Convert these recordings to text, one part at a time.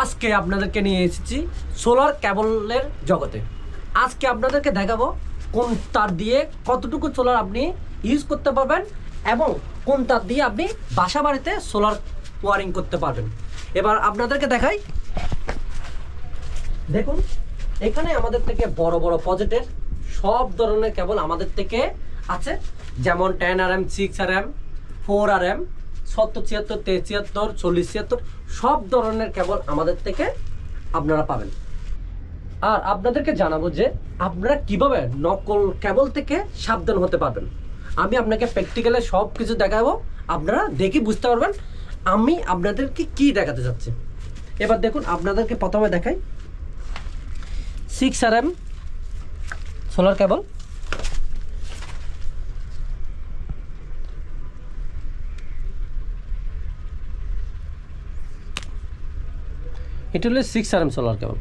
আজকে আপনাদেরকে নিয়ে এসেছি সোলার ক্যাবলের জগতে। আজকে আপনাদেরকে দেখাবো কোন তার দিয়ে কতটুকু সোলার আপনি ইউজ করতে পারবেন এবং কোন তার দিয়ে আপনি বাসা বাড়িতে সোলার ওয়ারিং করতে পারবেন। এবার আপনাদেরকে দেখাই। দেখুন, এখানে আমাদের থেকে বড় বড় প্রজেক্টের সব ধরনের কেবল আমাদের থেকে আছে। যেমন ten R M six R M four R M সত্তর, ছিয়াত্তর ছিয়াত্তর চল্লিশ, ছিয়াত্তর, সব ধরনের কেবল আমাদের থেকে আপনারা পাবেন। আর আপনাদেরকে জানাব যে আপনারা কীভাবে নকল কেবল থেকে সাবধান হতে পারবেন। আমি আপনাকে প্র্যাকটিক্যালে সব কিছু দেখাবো, আপনারা দেখে বুঝতে পারবেন আমি আপনাদেরকে কি দেখাতে চাচ্ছি এবার দেখুন, আপনাদেরকে প্রথমে দেখাই। Six R M solar cable এটা হলো six R M solar cable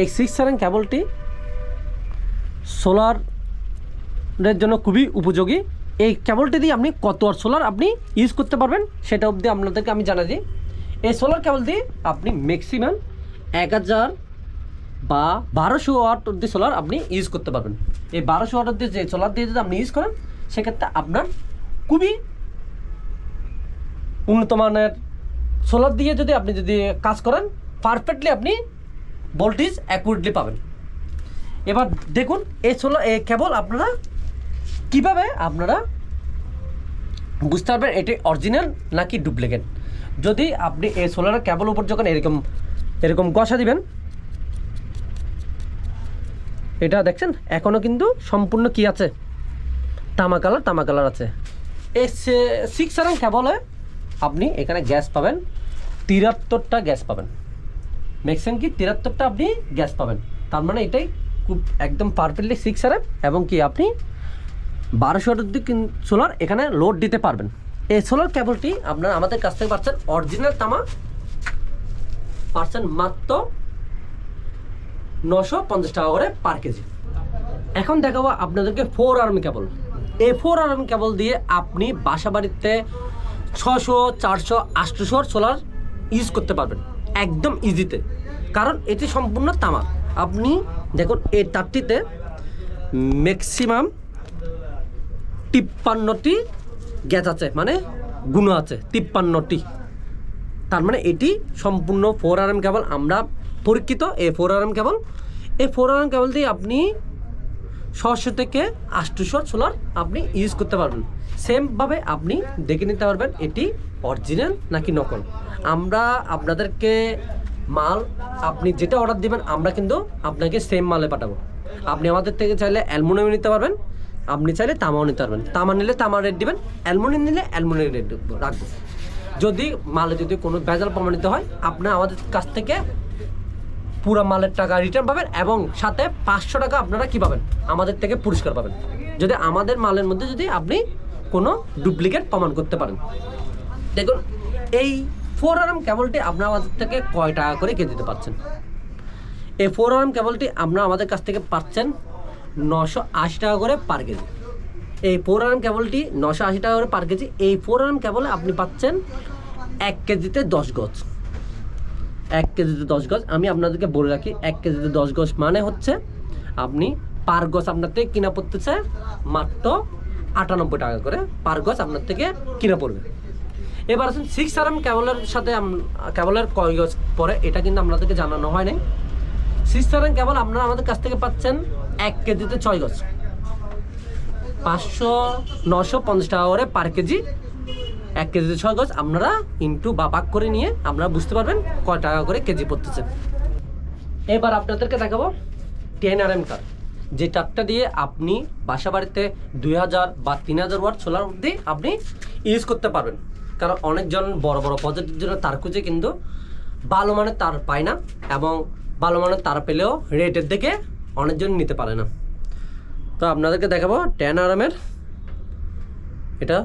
এই সিক্স আর এম কেবলটি সোলারের জন্য খুবই উপযোগী। এই কেবলটি দিয়ে আপনি কত আর সোলার আপনি ইউজ করতে পারবেন, সেটা অবধি আপনাদেরকে আমি জানা দিই। এই সোলার কেবল দিয়ে আপনি ম্যাক্সিমাম এক হাজার বা বারোশো ওয়াট অব্দি সোলার আপনি ইউজ করতে পারবেন। এই বারোশো ওয়াট অব্দি যে সোলার দিয়ে যদি আপনি ইউজ করেন, সেক্ষেত্রে আপনার খুবই উন্নত মানের সোলার দিয়ে যদি আপনি যদি কাজ করেন পারফেক্টলি আপনি ভোল্টেজ অ্যাকুরেটলি পাবেন। এবার দেখুন, এই সোলার এই কেবল আপনারা কীভাবে আপনারা বুঝতে পারবেন এটি অরিজিনাল নাকি ডুপ্লিকেট যদি আপনি এই সোলার কেবল উপর যখন এরকম এরকম গসা দিবেন, এটা দেখছেন? এখনও কিন্তু সম্পূর্ণ কি আছে? তামা কালার তামা কালার আছে। এই সিক্স আর কেবলে আপনি এখানে গ্যাস পাবেন, তিরাত্তরটা গ্যাস পাবেন। ম্যাক্সিমাম কি? তিরাত্তরটা আপনি গ্যাস পাবেন। তার মানে এটাই খুব একদম পারফেক্টলি সিক্স আর এবং কি আপনি বারোশো অব্দি সোলার এখানে লোড দিতে পারবেন। এই সোলার কেবলটি আপনারা আমাদের কাছ থেকে পাচ্ছেন অরিজিনাল তামা, পাচ্ছেন মাত্র নশো পঞ্চাশ টাকা করে পার কেজি এখন দেখাবো আপনাদেরকে ফোর আর্মি কেবল এই ফোর আর্মি কেবল দিয়ে আপনি বাসা বাড়িতে ছশো, চারশো আটশোশো সোলার ইউজ করতে পারবেন। একদম ইজিতে কারণ এটি সম্পূর্ণ তামা। আপনি দেখুন, এই তারটিতে ম্যাক্সিমাম তিপ্পান্নটি গ্যাস আছে মানে গুণ আছে, তিপ্পান্নটি। তার মানে এটি সম্পূর্ণ ফোর আর এম কেবল আমরা পরীক্ষিত এই ফোর আর এম কেবল এই ফোর আর এম কেবল দিয়ে আপনি ছশো থেকে আটশোশো সোলার আপনি ইউজ করতে পারবেন। সেমভাবে আপনি দেখে নিতে পারবেন এটি অরিজিনাল নাকি নকল। আমরা আপনাদেরকে মাল আপনি যেটা অর্ডার দিবেন, আমরা কিন্তু আপনাকে সেম মালে পাঠাবো। আপনি আমাদের থেকে চাইলে অ্যালমোনিয়াম নিতে পারবেন, আপনি চাইলে তামাও নিতে পারবেন। তামা নিলে তামার রেট দিবেন, অ্যালমোনিয়াম নিলে অ্যালমোনিয়াম রেট রাখব। যদি মালে যদি কোনো ভেজাল প্রমাণিত হয় আপনার আমাদের কাছ থেকে পুরো মালের টাকা রিটার্ন পাবেন এবং সাথে পাঁচশো টাকা আপনারা কি পাবেন? আমাদের থেকে পুরস্কার পাবেন। যদি আমাদের মালের মধ্যে যদি আপনি কোনো ডুপ্লিকেট প্রমাণ করতে পারেন। দেখুন, এই ফোর আরাম কেবলটি আপনার আমাদের থেকে কয় টাকা করে কেজিতে পাচ্ছেন? এই ফোর আরাম কেবলটি আপনারা আমাদের কাছ থেকে পাচ্ছেন নশো আশি টাকা করে পার কেজি। এই ফোর আরাম কেবলটি নশো আশি টাকা করে পার কেজি। এই ফোর আরাম কেবলে আপনি পাচ্ছেন এক কেজিতে দশ গজ। এক কেজিতে দশ গজ। আমি আপনাদেরকে বলে রাখি, এক কেজিতে দশ গজ মানে হচ্ছে আপনি পার গজ আপনার থেকে কিনা পড়তেছে মাত্র আটানব্বই টাকা করে পার গজ আপনার থেকে কিনা পড়বে। এবার আসুন সিক্স আর এম কেবলের সাথে ক্যাবলের কয় গজ পরে এটা কিন্তু আপনাদেরকে জানানো হয় নাই। সিক্স আর এম কেবল আপনারা আমাদের কাছ থেকে পাচ্ছেন এক কেজিতে ছয় গজ। পাঁচশো নশো পঞ্চাশ টাকা করে পার কেজি, এক কেজিতে ছয় গজ আপনারা ইন্টু বা ভাগ করে নিয়ে আপনারা বুঝতে পারবেন কয় টাকা করে কেজি পড়তেছে। এবার আপনাদেরকে দেখাবো টেন আর এম কার যে তারটা দিয়ে আপনি বাসা বাড়িতে দুই হাজার বা তিন হাজার ওয়াট সোলার অবধি আপনি ইউজ করতে পারবেন। কারণ অনেকজন বড় বড় প্রজেক্টের জন্য তার খুঁজে কিন্তু ভালো মানের তার পায় না এবং ভালো মানের তার পেলেও রেটের দিকে অনেকজন নিতে পারে না। তো আপনাদেরকে দেখাবো টেন আর এমের এটা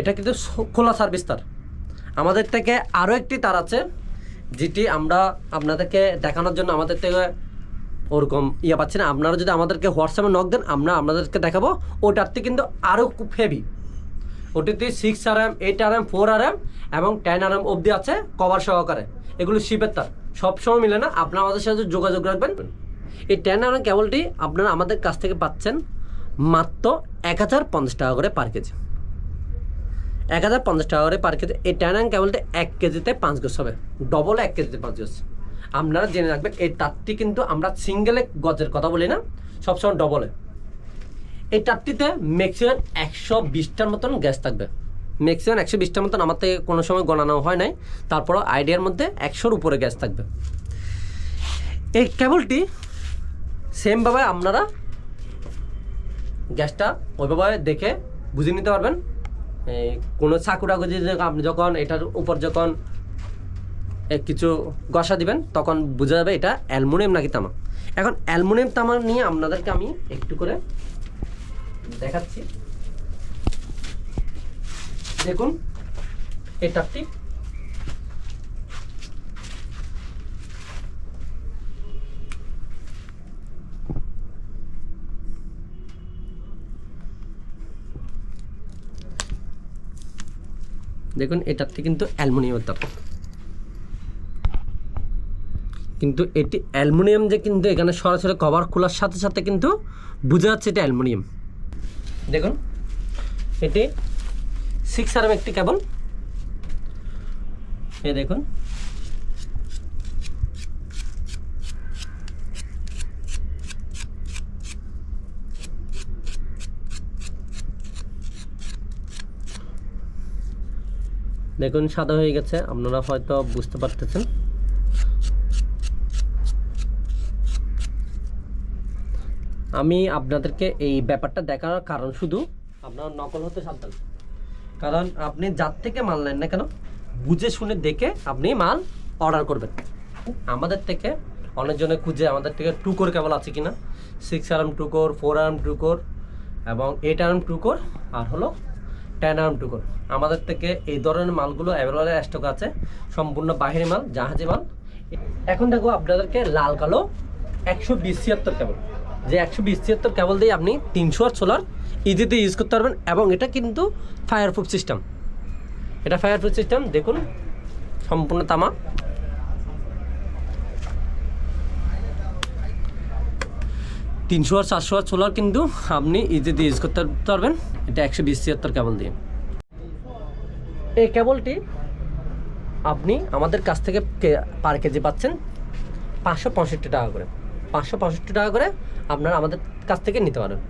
এটা কিন্তু খোলা সার্ভিস তার। আমাদের থেকে আরও একটি তার আছে, যেটি আমরা আপনাদেরকে দেখানোর জন্য আমাদের থেকে ওরকম ইয়ে পাচ্ছি না। আপনারা যদি আমাদেরকে হোয়াটসঅ্যাপে নক দেন, আমরা আপনাদেরকে দেখাবো। ওটাতে কিন্তু আরও খুব heavy ওটিতে six R M eight R M four R M এবং টেন আর এম অবধি আছে কভার সহকারে। এগুলো শিপের তার। সবসময় মিলে না, আপনারা আমাদের সাথে যোগাযোগ রাখবেন। এই টেন আর এম কেবলটি আপনারা আমাদের কাছ থেকে পাচ্ছেন মাত্র এক হাজার পঞ্চাশ টাকা করে পার কেজি। এক হাজার পঞ্চাশ টাকা করে পার কেজি। এই টেন আর এম কেবলটা এক কেজিতে পাঁচ গোছ হবে। ডবল এক কেজিতে পাঁচ গোছ আপনারা জেনে রাখবেন এই তারটি কিন্তু আমরা সিঙ্গেলে গজের কথা বলি না সবসময় ডবলে এই তারটিতে ম্যাক্সিমাম একশো বিশটার মতন গ্যাস থাকবে। ম্যাক্সিমাম একশো বিশটার মতন আমার থেকে কোনো সময় গণানো হয় নাই, তারপরও আইডিয়ার মধ্যে একশোর উপরে গ্যাস থাকবে। এই কেবলটি সেমভাবে আপনারা গ্যাসটা ওইভাবে দেখে বুঝে নিতে পারবেন। কোনো চাকুরা আপনি যখন, এটার উপর যখন কিছু গসা দিবেন, তখন বোঝা যাবে এটা অ্যালমোনিয়াম নাকি তামা। এখন অ্যালমোনিয়াম তামা নিয়ে আপনাদেরকে আমি একটু করে দেখাচ্ছি। দেখুন, এটা তারটি দেখুন, এটাতে কিন্তু অ্যালুমিনিয়ামের তার কিন্তু এটি অ্যালুমিনিয়াম যে কিন্তু এখানে সরাসরি কভার খোলার সাথে সাথে কিন্তু বোঝা যাচ্ছে এটা অ্যালুমিনিয়াম। দেখুন, এটি সিক্স আর একটি কেবল এ দেখুন। দেখুন, সাদা হয়ে গেছে। আপনারা হয়তো বুঝতে পারতেছেন। আমি আপনাদেরকে এই ব্যাপারটা দেখার কারণ শুধু আপনার নকল হতে সাবধান। কারণ আপনি যার থেকে মাল নেন না কেন, বুঝে শুনে দেখে আপনি মাল অর্ডার করবেন। আমাদের থেকে অনেকজনে খুঁজে, আমাদের থেকে টু কোর কেবল আছে কিনা সিক্স আরাম টু কোর ফোর আরাম টু কোর এবং এইট আরাম টু কোর আর হলো টেন আরাম টু কোর আমাদের থেকে এই ধরনের মালগুলো অ্যাভেলেবল স্টক আছে, সম্পূর্ণ বাহিরি মাল, জাহাজি মাল। এখন দেখো আপনাদেরকে লাল কালো একশো বিশ ছিয়াত্তর কেবল যে একশো বিশ ছিয়াত্তর কেবল দিয়ে আপনি তিনশো আর সোলার ইজিতে ইউজ করতে পারবেন এবং এটা কিন্তু ফায়ার প্রুফ সিস্টেম এটা ফায়ার প্রুফ সিস্টেম দেখুন, সম্পূর্ণ তামা। তিনশো আর চারশো আর সোলার কিন্তু আপনি ইজিতে ইউজ করতে পারবেন, এটা একশো বিশ ছিয়াত্তর কেবল দিয়ে। এই কেবলটি আপনি আমাদের কাছ থেকে পার কেজি পাচ্ছেন পাঁচশো পঁয়ষট্টি টাকা করে। পাঁচশো পঁয়ষট্টি টাকা করে আপনারা আমাদের কাছ থেকে নিতে পারেন।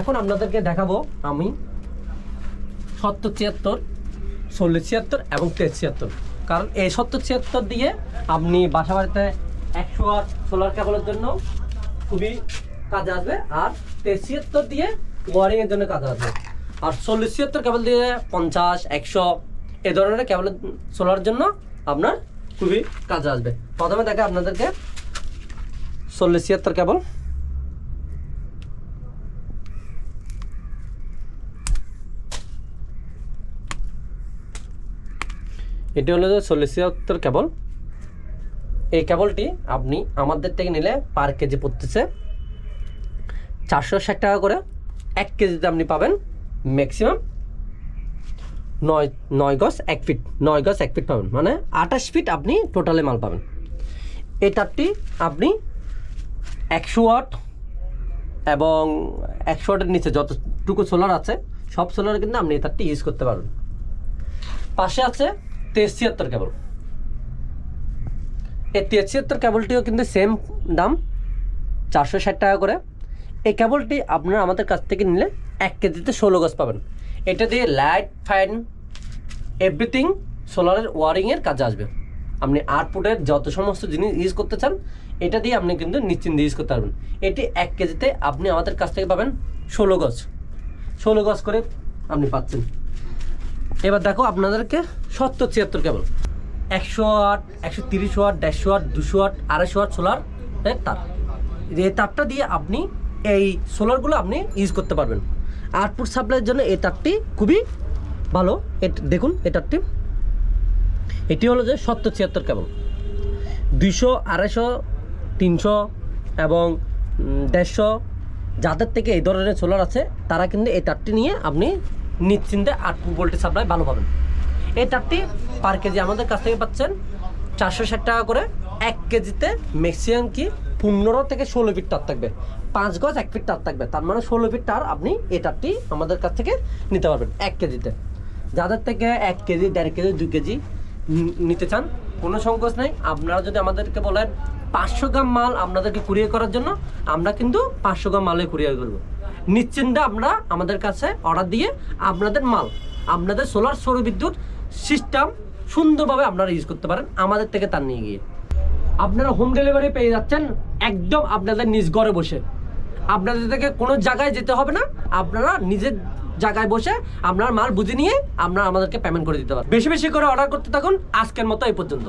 এখন আপনাদেরকে দেখাবো আমি সত্তর ছিয়াত্তর, চল্লিশ ছিয়াত্তর এবং তেইশ ছিয়াত্তর। কারণ এই সত্তর ছিয়াত্তর দিয়ে আপনি বাসা বাড়িতে একশো আর সোলার কেবলের জন্য খুবই কাজে আসবে, আর তেইশ ছিয়াত্তর দিয়ে ওয়ারিংয়ের জন্য কাজে আসবে। আর চল্লিশ ছিয়াত্তর কেবল দিয়ে পঞ্চাশ, একশো, এ ধরনের কেবল সোলার জন্য আপনার খুবই কাজে আসবে। প্রথমে দেখে আপনাদেরকে চল্লিশ ছিয়াত্তর কেবল। এটি হলো যে চল্লিশ ছিয়াত্তর কেবল। এই কেবলটি আপনি আমাদের থেকে নিলে পার কেজি পড়তেছে চারশো ষাট টাকা করে। এক কেজিতে আপনি পাবেন ম্যাক্সিমাম নয় নয় গজ এক ফিট নয় গজ এক ফিট পাবেন। মানে আঠাশ ফিট আপনি টোটালে মাল পাবেন। এই তারটি আপনি একশো ওয়াট এবং একশো ওয়াটের নিচে যতটুকু সোলার আছে, সব সোলার কিন্তু আপনি এই তারটি ইউজ করতে পারবেন। পাশে আছে তেইশ ছিয়াত্তর কেবল এই তেইশ ছিয়াত্তর কেবলটিও কিন্তু সেম দাম, চারশো ষাট টাকা করে। এই কেবলটি আপনারা আমাদের কাছ থেকে নিলে এক কেজিতে ষোলো গজ পাবেন। এটা দিয়ে লাইট, ফ্যান এভরিথিং সোলারের ওয়ারিংয়ের কাজে আসবে। আপনি আউটপুটের যত সমস্ত জিনিস ইউজ করতে চান, এটা দিয়ে আপনি কিন্তু নিশ্চিন্তে ইউজ করতে পারবেন। এটি এক কেজিতে আপনি আমাদের কাছ থেকে পাবেন ষোলো গজ। ষোলো গজ করে আপনি পাচ্ছেন। এবার দেখো আপনাদেরকে সত্তর ছিয়াত্তর কেবল একশো আট, একশো তিরিশ ওয়াট, দেড়শো ওয়াট দুশো ওয়াট আড়াইশো ওয়াট সোলার তার। এই তারটা দিয়ে আপনি এই সোলারগুলো আপনি ইউজ করতে পারবেন। আউটপুট সাপ্লাইয়ের জন্য এই তারটি খুবই ভালো। দেখুন, এই তারটি। এটি হলো যে সত্তর ছিয়াত্তর কেবল। দুইশো, আড়াইশো, তিনশো এবং দেড়শো যাদের থেকে এই ধরনের সোলার আছে, তারা কিন্তু এই তারটি নিয়ে আপনি নিশ্চিন্তে আট ভোল্টেজ সাপ্লাই ভালো পাবেন। এই তারটি পার কেজি আমাদের কাছ থেকে পাচ্ছেন চারশো ষাট টাকা করে। এক কেজিতে ম্যাক্সিমাম কি পনেরো থেকে ষোলো ফিট তার থাকবে। পাঁচ গজ এক ফিট তার থাকবে। তার মানে ষোলো ফিট তার আপনি এই তারটি আমাদের কাছ থেকে নিতে পারবেন এক কেজিতে। যাদের থেকে এক কেজি, দেড় কেজি, দুই কেজি নিতে চান, কোনো সংকোচ নেই। আপনারা যদি আমাদেরকে বলেন পাঁচশো গ্রাম মাল আপনাদেরকে কুরিয়ার করার জন্য, আমরা কিন্তু পাঁচশো গ্রাম মালে কুরিয়ার করব। নিশ্চিন্তে আমরা আমাদের কাছে অর্ডার দিয়ে আপনাদের মাল, আপনাদের সোলার সৌর বিদ্যুৎ সিস্টেম সুন্দরভাবে আপনারা ইউজ করতে পারেন, আমাদের থেকে তার নিয়ে গিয়ে। আপনারা হোম ডেলিভারি পেয়ে যাচ্ছেন একদম আপনাদের নিজ ঘরে বসে। আপনাদের থেকে কোনো জায়গায় যেতে হবে না, আপনারা নিজের জায়গায় বসে আপনার মাল বুঝে নিয়ে আপনারা আমাদেরকে পেমেন্ট করে দিতে পারেন বেশি বেশি করে অর্ডার করতে থাকুন, আজকের মতো এই পর্যন্ত।